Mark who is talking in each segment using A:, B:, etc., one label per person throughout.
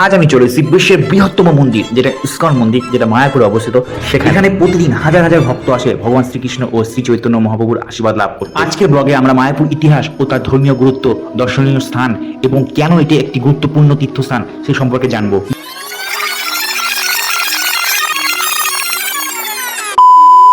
A: আজ আমি চলে এসেছি বিশ্বের বৃহত্তম মন্দির, যেটা ইস্কন মন্দির, যেটা মায়াপুরে অবস্থিত। সেখানে প্রতিদিন হাজার হাজার ভক্ত আসে, ভগবান শ্রীকৃষ্ণ ও শ্রী চৈতন্য মহাপ্রভুর আশীর্বাদ লাভ করতে। আজকের ব্লগে আমরা মায়াপুর ইতিহাস ও তার ধর্মীয় গুরুত্ব, দর্শনীয় স্থান এবং কেন এটি একটি গুরুত্বপূর্ণ তীর্থস্থান, সে সম্পর্কে জানব।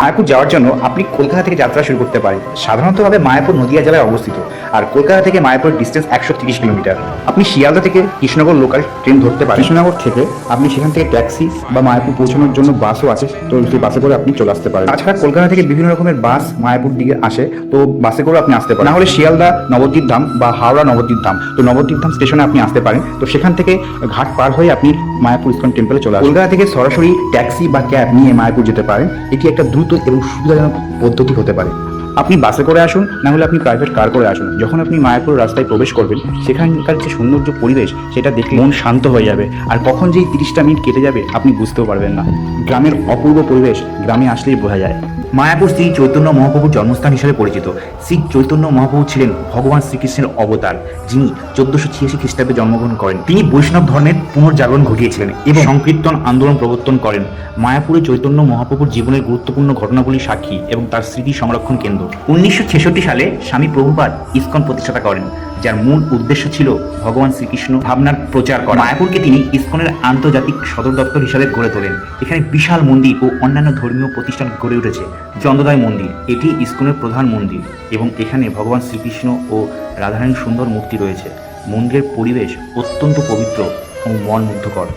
A: মায়াপুর যাওয়ার জন্য আপনি কলকাতা থেকে যাত্রা শুরু করতে পারেন। সাধারণতভাবে মায়াপুর নদিয়া জেলায় অবস্থিত। আর কলকাতা থেকে মায়াপুর ডিস্টেন্স একশো তিরিশ কিলোমিটার। আপনি শিয়ালদা থেকে কৃষ্ণনগর লোকাল ট্রেন ধরতে পারেন। কৃষ্ণনগর থেকে আপনি সেখান থেকে ট্যাক্সি বা মায়াপুর পৌঁছানোর জন্য বাসও আছে। তো সেই বাসে করে আপনি চলে আসতে পারেন। তাছাড়া কলকাতা থেকে বিভিন্ন রকমের বাস মায়াপুর দিকে আসে। তো বাসে করে আপনি আসতে পারেন। না হলে শিয়ালদা নবদ্বীপ ধাম বা হাওড়া নবদ্বীপ ধাম। তো নবদ্বীপ ধাম স্টেশনে আপনি আসতে পারেন। তো সেখান থেকে ঘাট পার হয়ে আপনি মায়াপুর ইস্কন টেম্পলে চলে আসেন। কলকাতা থেকে সরাসরি ট্যাক্সি বা ক্যাব নিয়ে মায়াপুর যেতে পারেন। এটি একটা দ্রুত এবং সুবিধাজনক পদ্ধতি হতে পারে। আপনি বাসে করে আসুন, না হলে আপনি প্রাইভেট কার করে আসুন। যখন আপনি মায়াপুর রাস্তায় প্রবেশ করবেন, সেখানকার যে সৌন্দর্য পরিবেশ, সেটা দেখে মন শান্ত হয়ে যাবে। আর কখন যেই তিরিশটা মিনিট কেটে যাবে, আপনি বুঝতেও পারবেন না। গ্রামের অপূর্ব পরিবেশ গ্রামে আসলেই বোঝা যায়। মায়াপুর শ্রী চৈতন্য মহাপ্রভুর জন্মস্থান হিসেবে পরিচিত। শ্রী চৈতন্য মহাপ্রভু ছিলেন ভগবান শ্রীকৃষ্ণের অবতার, যিনি চোদ্দশো ছিয়াশি খ্রিস্টাব্দে জন্মগ্রহণ করেন। তিনি বৈষ্ণব ধর্মের পুনর্জাগরণ ঘটিয়েছিলেন এবং সংকীর্তন আন্দোলন প্রবর্তন করেন। মায়াপুরে চৈতন্য মহাপ্রভুর জীবনের গুরুত্বপূর্ণ ঘটনাগুলি সাক্ষী এবং তার স্মৃতি সংরক্ষণ কেন্দ্র। উনিশশো ছেষট্টি সালে স্বামী প্রভুপাদ ইসকন প্রতিষ্ঠাতা করেন। যার মূল উদ্দেশ্য ছিল ভগবান শ্রীকৃষ্ণ ভাবনার প্রচার করা। মায়াপুরকে তিনি ইসকনের আন্তর্জাতিক সদর দপ্তর হিসাবে গড়ে তোলেন। এখানে বিশাল মন্দির ও অন্যান্য ধর্মীয় প্রতিষ্ঠান গড়ে উঠেছে। চন্দ্রদয় মন্দির, এটি ইসকনের প্রধান মন্দির এবং এখানে ভগবান শ্রীকৃষ্ণ ও রাধারানীর সুন্দর মূর্তি রয়েছে। মন্দিরের পরিবেশ অত্যন্ত পবিত্র ও মন মুগ্ধকর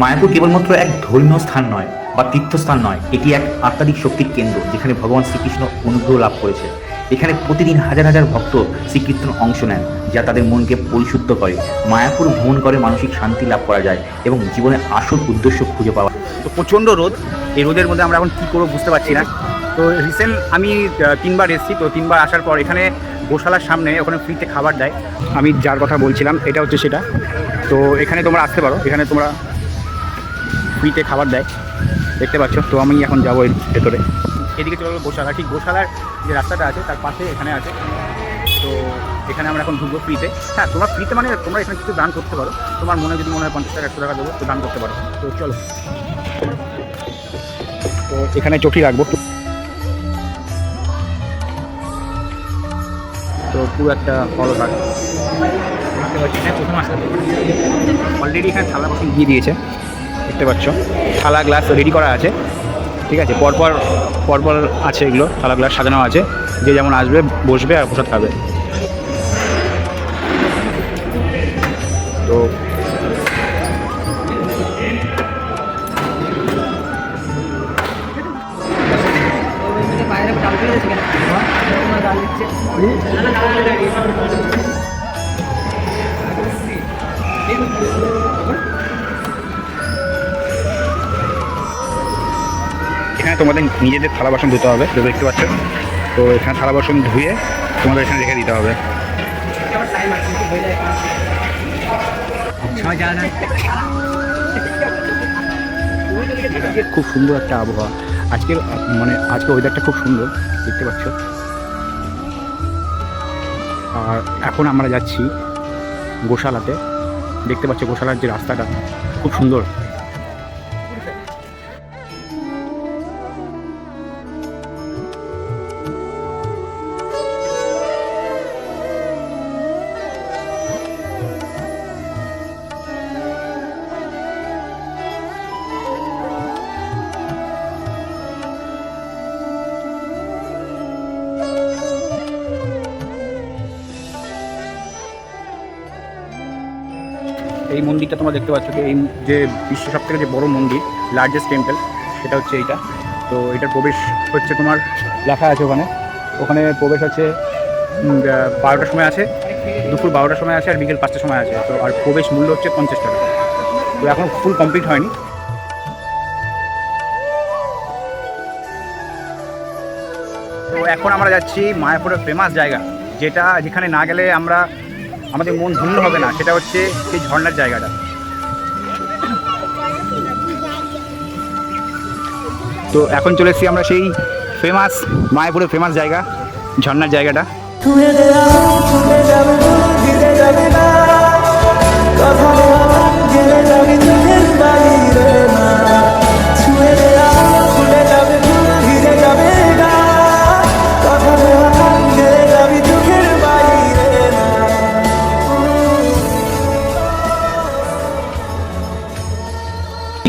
A: মায়াপুর কেবলমাত্র এক ধর্মীয় স্থান নয় বা তীর্থস্থান নয়, এটি এক আত্মাধিক শক্তির কেন্দ্র যেখানে ভগবান শ্রীকৃষ্ণ অনুগ্রহ লাভ করেছে এখানে প্রতিদিন হাজার হাজার ভক্ত শ্রীকীর্তন অংশ নেন, যা তাদের মনকে পরিশুদ্ধ করে, মায়াপুর ভ্রমণ করে মানসিক শান্তি লাভ করা যায় এবং জীবনের আসল উদ্দেশ্য খুঁজে পাওয়া।
B: তো প্রচণ্ড রোদ, এই রোদের মধ্যে আমরা এখন কী করব বুঝতে পারছি না। তো রিসেন্ট আমি তিনবার এসেছি, তো তিনবার আসার পর এখানে গোশালার সামনে ওখানে ফ্রিতে খাবার দেয়। আমি যার কথা বলছিলাম, এটা হচ্ছে সেটা। তো এখানে তোমরা আসতে পারো, এখানে তোমরা ফ্রিতে খাবার দেয়। দেখতে পাচ্ছ, তো আমি এখন যাব এর ভেতরে। এদিকে চলে গেলো গোশালা। ঠিক গোশালার যে রাস্তাটা আছে, তার পাশে এখানে আছে। তো এখানে আমরা এখন ঢুকবো ফ্রিতে হ্যাঁ তোমরা ফ্রিতে মানে তোমরা এখানে কিছু দান করতে পারো। তোমার মনে যদি মনে হয় পঞ্চাশ টাকা একশো টাকা দেবো, তো দান করতে পারো। তো চলো। তো এখানে চটি রাখব। তো পুরো একটা ফলো থাক অলরেডি এখানে থালা বাসন দিয়ে দিয়েছে। দেখতে পাচ্ছ। থালা গ্লাস রেডি করা আছে। ঠিক আছে, পরপর পরপর আছে এগুলো থালা গ্লাস সাজানো আছে। যে যেমন আসবে, বসবে আর প্রসাদ খাবে। তো এখানে তোমাদের নিজেদের থালা বাসন ধুতে হবে, তো দেখতে পাচ্ছ। তো এখানে থালা বাসন ধুয়ে তোমাদের এখানে রেখে দিতে হবে। খুব সুন্দর একটা আবহাওয়া। আজকের মানে আজকের ওয়েদারটা খুব সুন্দর, দেখতে পাচ্ছ। আর এখন আমরা যাচ্ছি গোশালাতে। দেখতে পাচ্ছ গোশালার যে রাস্তাটা, খুব সুন্দর। এই মন্দিরটা তোমরা দেখতে পাচ্ছ এই যে বিশ্বের সব থেকে যে বড় মন্দির লার্জেস্ট টেম্পল সেটা হচ্ছে এইটা। তো এটার প্রবেশ হচ্ছে তোমার লেখা আছে ওখানে। ওখানে প্রবেশ আহ, বারোটার সময় আছে দুপুর বারোটার সময় আছে আর বিকেল পাঁচটার সময় আছে। তো আর প্রবেশ মূল্য হচ্ছে পঞ্চাশ টাকা। তো এখন ফুল কমপ্লিট হয়নি। তো এখন আমরা যাচ্ছি মায়াপুরের ফেমাস জায়গা যেটা যেখানে না গেলে আমরা আমাদের মন ধন্য হবে না, সেটা হচ্ছে সেই ঝর্ণার জায়গাটা। তো এখন চলে এসেছি আমরা সেই ফেমাস মায়াপুরের ফেমাস জায়গা, ঝর্ণার জায়গাটা।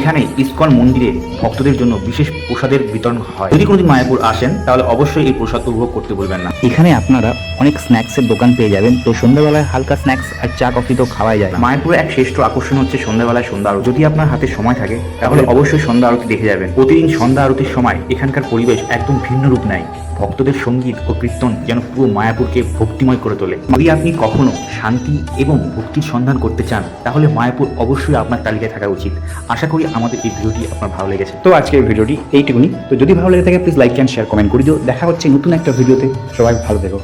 A: এখানে ইস্কন মন্দিরে ভক্তদের জন্য বিশেষ প্রসাদের বিতরণ হয়। যদি কোনোদিন মায়াপুর আসেন, তাহলে অবশ্যই এই প্রসাদ উপভোগ করতে বলবেন না।
C: এখানে আপনারা অনেক স্ন্যাক্সের দোকান পেয়ে যাবেন। তো সন্ধ্যাবেলায় হালকা স্ন্যাক্স আর চা, কফি তো খাওয়াই যায়।
A: মায়াপুরে এক শ্রেষ্ঠ আকর্ষণ হচ্ছে সন্ধ্যাবেলায় সন্ধ্যা আরতি। যদি আপনার হাতে সময় থাকে, তাহলে অবশ্যই সন্ধ্যা আরতি দেখে যাবেন। প্রতিদিন সন্ধ্যা আরতির সময় এখানকার পরিবেশ একদম ভিন্ন রূপ নেয়। ভক্তদের সংগীত ও কীর্তন যেন পুরো মায়াপুরকে ভক্তিময় করে তোলে। যদি আপনি কখনো শান্তি এবং ভক্তির সন্ধান করতে চান, তাহলে মায়াপুর অবশ্যই আপনার তালিকায় থাকা উচিত। আশা করি আমাদের এই ভিডিওটি আপনার ভালো লেগেছে।
B: তো আজকের ভিডিওটি এইটুকুনি। তো যদি ভালো লেগে থাকে please like and share comment করে দিও। দেখা হচ্ছে নতুন একটা ভিডিওতে। সবাই ভালো থেকো।